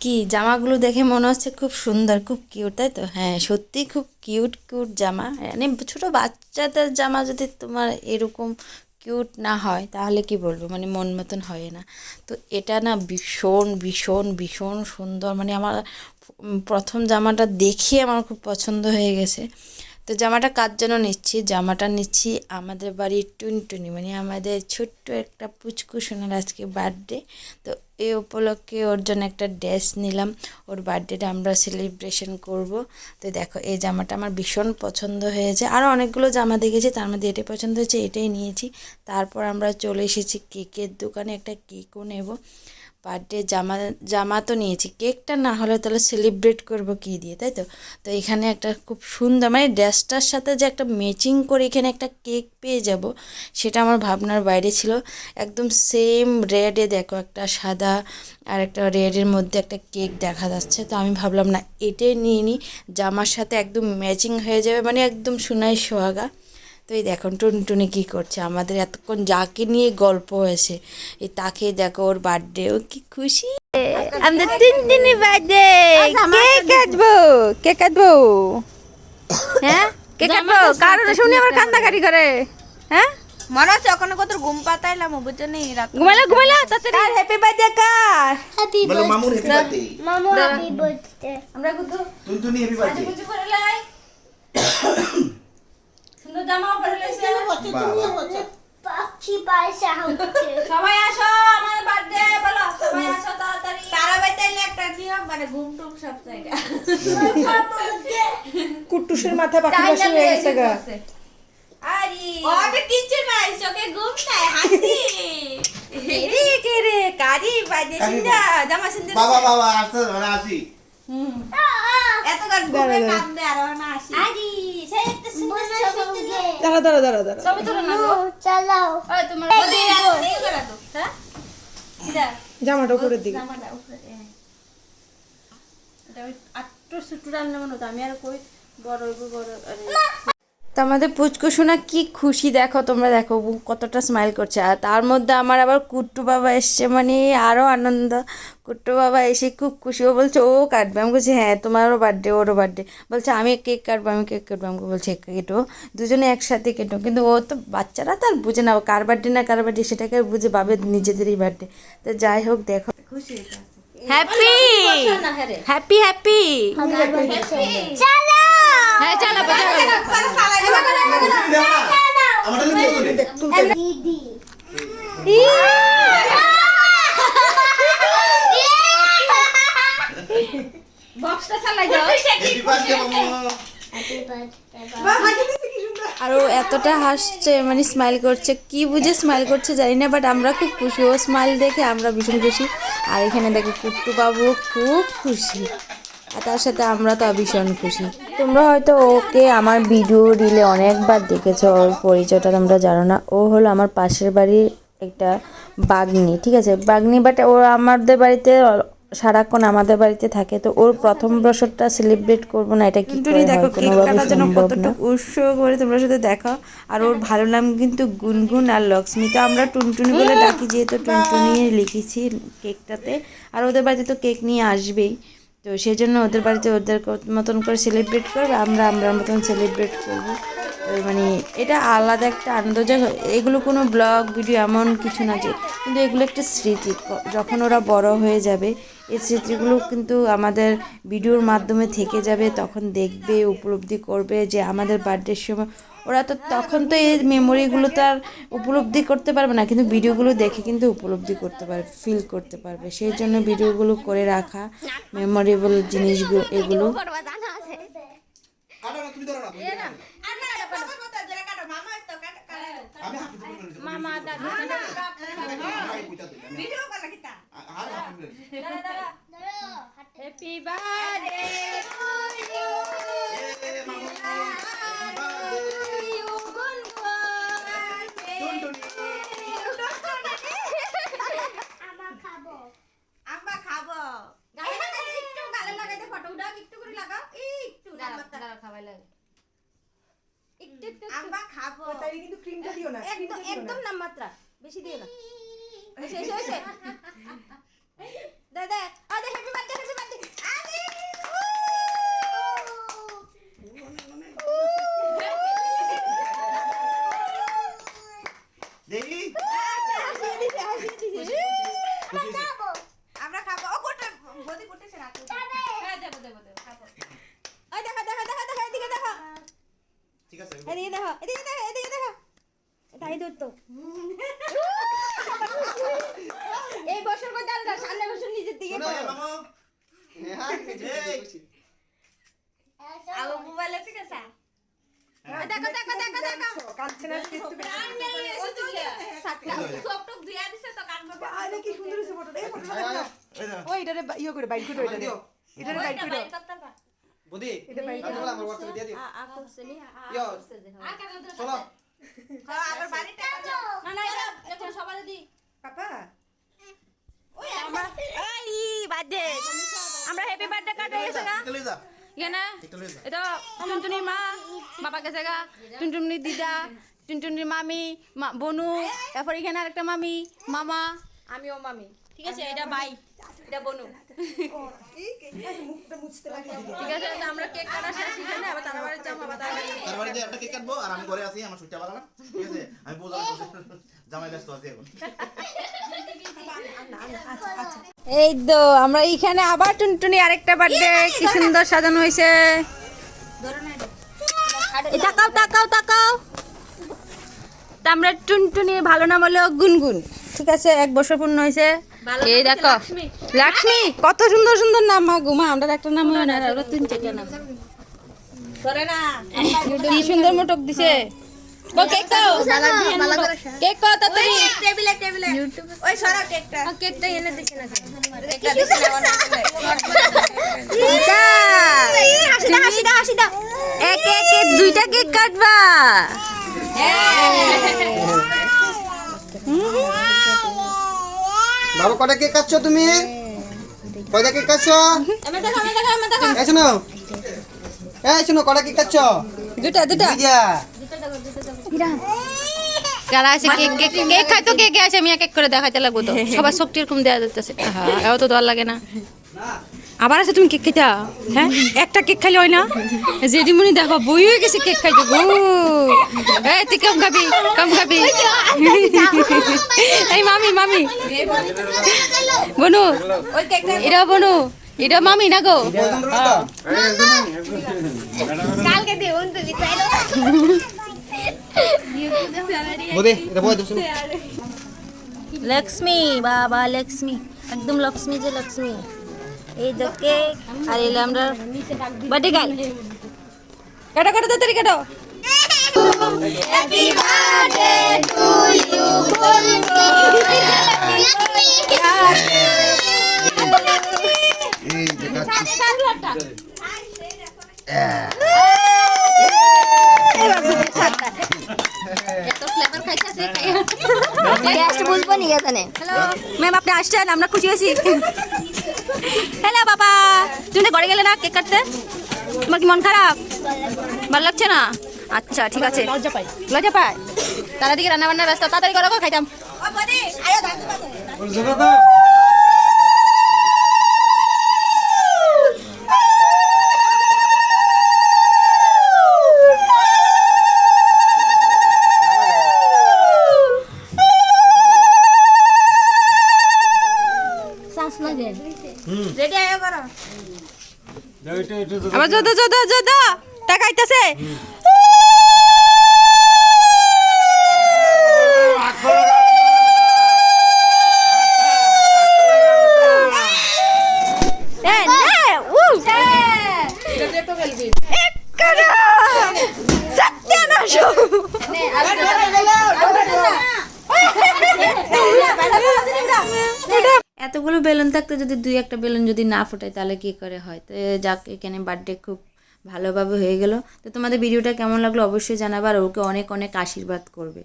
কি জামাগুলো দেখে মনে হচ্ছে খুব সুন্দর, খুব কিউট তাই তো? হ্যাঁ সত্যি খুব কিউট কিউট জামা। মানে ছোটো বাচ্চাদের জামা যদি তোমার এরকম কিউট না হয়, তাহলে কি বলব? মানে মন মতন হয় না। তো এটা না ভীষণ ভীষণ ভীষণ সুন্দর। মানে আমার প্রথম জামাটা দেখে আমার খুব পছন্দ হয়ে গেছে। তো জামাটা কার জন্য নিচ্ছি? জামাটা নিচ্ছি আমাদের বাড়ির টুনটুনি মানে আমাদের ছোট্ট একটা পুচকু সোনার আজকে বার্থডে তো এই উপলক্ষে ওর জন্য একটা ড্রেস নিলাম। ওর বার্থডেটা আমরা সেলিব্রেশন করব। তো দেখো, এই জামাটা আমার ভীষণ পছন্দ হয়েছে। আরও অনেকগুলো জামা দেখেছি, তার মধ্যে এটাই পছন্দ হয়েছে, এটাই নিয়েছি। তারপর আমরা চলে এসেছি কেকের দোকানে, একটা কেকও নেব। বার্থডে জামা জামা তো নিয়েছি। কেকটা না হলে তাহলে সেলিব্রেট করব কী দিয়ে, তাই তো? তো এখানে একটা খুব সুন্দর মানে ড্রেসটার সাথে যে একটা ম্যাচিং করে এখানে একটা কেক পেয়ে যাব, সেটা আমার ভাবনার বাইরে ছিল। একদম সেম রেডে দেখো, একটা সাদা আর একটা রেডের মধ্যে একটা কেক দেখা যাচ্ছে। তো আমি ভাবলাম না, এটাই নিয়ে নিই জামার সাথে একদম ম্যাচিং হয়ে যাবে মানে একদম সোনাই সোহাগা। তো এই দেখুন টুনটুনি কী করছে? আমাদের এতক্ষণ যাকে নিয়ে গল্প হয়েছে এই তাকে দেখো ওর বার্থডে ও কি খুশি? আমাদের তিন দিনই বার্থডে কে কাটবো কে কাটবো হ্যাঁ? কে কাটবো কারণ শুনি আবার কান্দাকাটি করে। হ্যাঁ? মনে হচ্ছে ওখানে কত ঘুম পাতাইলাম বুঝছ নি রাত ঘুমাইলা ঘুমাইলা? তাড়াতাড়ি হ্যাপি বার্থডে কার? বলো মামুর happy birthday Mama, happy birthday. আমরা টুনটুনি হ্যাপি বার্থডে করে সুন্দর জামা পরে লাইছে পাখি পায়সা হচ্ছে। সবাই আসো আমার বার্থডে বলো সবাই আসো তাড়াতাড়ি। তারা বাইতাইলে একটা নিয়ম মানে ঘুম টুম সব জায়গা। কুট্টুসের মাথা পাখি বসে হয়ে গেছে গা। আরি। ওকে কিচ্ছু নাই চোখে ঘুম নাই হাসি। রে কে কারি বাজে সিন্দা জামা সিন্দা বাবা বাবা আসতে মানে আসি। এত গান ঘুমে কান্দে আর না হাসি আরি সেই একটা সুন্দর দাঁড়া দাঁড়া দাঁড়া দাঁড়া। চালাও। হ্যাঁ? জামাটা উপরের দিকে। আটটো মনে আমি আর কই বড় বড় আরে। তো আমাদের পুচকু সোনা কি খুশি দেখো তোমরা দেখো ও কতটা স্মাইল করছে। আর তার মধ্যে আমার আবার কুট্টু বাবা এসছে মানে আরও আনন্দ। কুট্টু বাবা এসে খুব খুশি ও বলছে ও কাটবে? আমি বলছি হ্যাঁ তোমারও বার্থডে ওরও বার্থডে বলছে আমি কেক কাটবো আমি কেক কাটবো। আমাকে বলছে কেটো দুজনে একসাথে কেটো। কিন্তু ও তো বাচ্চারা তো আর বুঝে না কার বার্থডে না কার বার্থডে সেটাকে আর বুঝে পাবে নিজেদেরই বার্থডে তো যাই হোক দেখো। খুশি হ্যাপি হ্যাপি হ্যাপি হ্যাঁ দিদি বক্সটা চালাই যাও হ্যাপি বার্থডে আর এতটা হাসছে মানে স্মাইল করছে। কি বুঝে স্মাইল করছে জানি না বাট আমরা খুব খুশি। ও স্মাইল দেখে আমরা ভীষণ খুশি। আর এখানে দেখো কুট্টু বাবু খুব খুশি। আর তার সাথে আমরা তো ভীষণ খুশি। তোমরা হয়তো ওকে আমার ভিডিও রিলে অনেকবার দেখেছ ওর পরিচয়টা তোমরা জানো না। ও হলো আমার পাশের বাড়ির একটা বাগনি ঠিক আছে? বাগনি বাট ও আমাদের বাড়িতে সারাক্ষণ আমাদের বাড়িতে থাকে তো ওর প্রথম বছরটা সেলিব্রেট করব না এটা কি করে হয়? কোনোভাবে সম্ভব না। উৎসব করে তোমরা সাথে দেখা আর ওর ভালো নাম কিন্তু গুনগুন আর লক্ষ্মী। তো আমরা টুনটুনি বলে ডাকি যেহেতু টুনটুনি লিখেছি কেকটাতে আর ওদের বাড়িতে তো কেক নিয়ে আসবেই। তো সেই জন্য ওদের বাড়িতে ওদের মতন করে সেলিব্রেট করবে, আমরা আমরা মতন সেলিব্রেট করব। মানে এটা আলাদা একটা আনন্দ। এগুলো কোনো ব্লগ ভিডিও এমন কিছু না যে, কিন্তু এগুলো একটা স্মৃতি। যখন ওরা বড় হয়ে যাবে, এই স্মৃতিগুলো কিন্তু আমাদের ভিডিওর মাধ্যমে থেকে যাবে, তখন দেখবে, উপলব্ধি করবে যে আমাদের বার্থডের সময় ওরা তো তখন তো এই মেমোরিগুলো তো আর উপলব্ধি করতে পারবে না কিন্তু ভিডিওগুলো দেখে কিন্তু উপলব্ধি করতে পারবে ফিল করতে পারবে সেই জন্য ভিডিওগুলো করে রাখা মেমোরেবল জিনিসগুলো এগুলো ধরো না তুমি ধরো না। আর না কথা কথা জোরে কাটো মামা তো কাটো কাটো আমি হাতে ধরে নিয়েছি। মামা দাদা আমি বুঝা দিই, আমি- ভিডিও করা কিতা আ- আর হাতে ধরে নিয়েছি। হ্যাপি বার্থডে এ, মামু, আমা খাব আম্মা খাব একটু গালে লাগাইতে ফটো উঠাও একটু করে লাগাও একটু খাওয়াই লাগে আম্মা খাব। তাই কিন্তু ক্রিমটা দিও না একদম একদম নামমাত্রা। বেশি দিও না। শেষ হয়েছে দাদা এই! আলো মোবাইলে ঠিক আছে? দেখো দেখো দেখো দেখো। কাঁদছে না কিন্তু সব টুক দিয়া দিছে তো কাটবো আরে কি সুন্দর হয়েছে ফটোটা। এই ফটোটা দেখো আয়, এই দেখো। ওই এটারে ইয়ে করে বাইট করে ওইটা দিও। এটারে বাইট করে বুদ্ধি এটা বাইট আমি আমার WhatsApp দিয়ে দিও। চলো। আবার বাড়িতে না না এটা এটা দি। পাপা? এই বার্থডে আমরা হ্যাপি বার্থডে কাটে গেছে গা। এটা লই এখানে এটা লই যা। এটা টুনটুনির মা বাবা গেছে গা। টুনটুনির দিদা টুনটুনির মামি মা- বনু তারপর এখানে আরেকটা মামি মামা। আমিও মামি। ঠিক আছে এটা বাই এটা বনু। ঠিক আছে আমরা কেক কাটা শেষ এখানে আবার তারা বাড়ি যাব আবার তারা বাড়ি যাব। একটা কেক কাটবো আর আমি ঘরে আছি আমার সুইটা বাগানা ঠিক আছে? আমি বোঝা জামাই ব্যস্ত আছি এখন। এই তো আমরা এইখানে আবার টুনটুনি আরেকটা বার্থডে কি সুন্দর সাজানো হয়েছে। তাকাও তাকাও তাকাও। তা আমরা টুনটুনির ভালো নাম হলো গুনগুন। ঠিক আছে এক বছর পূর্ণ হয়েছে। এই দেখো লক্ষ্মী। কত সুন্দর সুন্দর নাম মা গুমা আমরা একটা নাম হয় না তিন চারটা নাম। কি সুন্দর মোটক দিছে। কেক খাও। কেক খাও তাড়াতাড়ি। টেবিলে টেবিলে ওই সরা কেকটা কেকটা এনে দিছে না কেকটা দিছে না দুইটা। হাসি দাও হাসি দাও হাসি দাও। এক এক এক দুইটা কেক কাটবা। বাবা কটা কেক কাটছ তুমি? কয়টা কেক কাটছ? এই শোনো এই শোনো কটা কেক কাটছ? দুটা দুটা কারা আছে কেক কেক কেক খাই তো কেক আছে আমি এক এক করে দেখাইতে লাগবো তো সবার শক্তি এরকম দেওয়া যেতেছে হ্যাঁ এও তো দেওয়ার লাগে না আবার আছে তুমি কেক খাইতা হ্যাঁ একটা কেক খাইলে হয় না জেডিমনি দেখো বই হয়ে গেছে কেক খাইতে গো এই তুই কম খাবি কম খাবি এই মামি মামি বনু এটা বনু এটা মামি না গো কালকে তুমি তাই বোদে এটা বয় দুশো লক্ষ্মী বাবা লক্ষ্মী একদম লক্ষ্মী যে লক্ষ্মী এই দেখে কেক আর এলে আমরা বার্থডে গাই কাটো কাটো তাড়াতাড়ি কাটো এই যে কাটছি বুঝব নি এখানে হ্যালো ম্যাম আপনি আসছেন আমরা খুশি হয়েছি। হ্যালো বাবা তুমি তো ঘরে গেলে না কেক কাটতে? তোমার কি মন খারাপ? ভালো লাগছে না? আচ্ছা ঠিক আছে। লজ্জা পাই। লজ্জা পাই তারা দিকে রান্না বান্না ব্যস্ত তাড়াতাড়ি করো খাইতাম ও বদি আয়ো দাদু রেডি আয়ো করো আবার যোদা যোদা যোদা টাকা আইতাছে! এ, নে, থাকতে যদি দুই একটা বেলুন যদি না ফোটায় তাহলে কী করে হয়? তো যাক, এখানে বার্থডে খুব ভালোভাবে হয়ে গেল। তো তোমাদের ভিডিওটা কেমন লাগল অবশ্যই জানাবার ওকে অনেক অনেক আশীর্বাদ করবে।